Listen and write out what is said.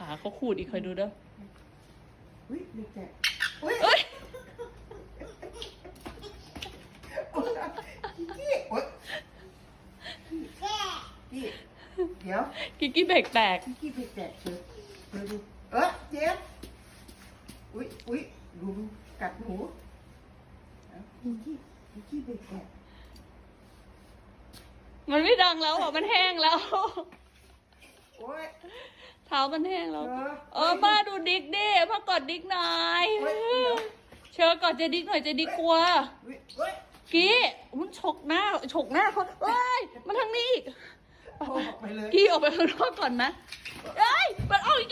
ขาเขาขูดอีกเคยดูเด้ออุ้ยเด็กแก่อุ้ยเอ้ยกี้โอ๊ยกี้เดี๋ยวกิกกี้เบรกแตกกี้เด็กแก่เธอเธอดูเออเจ็บอุ้ยอุ้ยดูดูกัดหนูเอากี้กี้เด็กแก่ มันไม่ดังแล้วอะมันแห้งแล้ว โอ้ย เท้ามันแห้งแล้ว เออเออมาดูดิกดิมากอดดิกหน่อยเฮ้ยเดี๋ยวเชิญกอดเจดิกหน่อยเจดิกกลัวอุ้ยเฮ้ยกี้มันฉกหน้าฉกหน้าเขาเอ้ยมันทางนี้อีกโอ้ออกไปเลยกี้ออกไปข้างนอกก่อนนะเอ้ยมันเอาอีก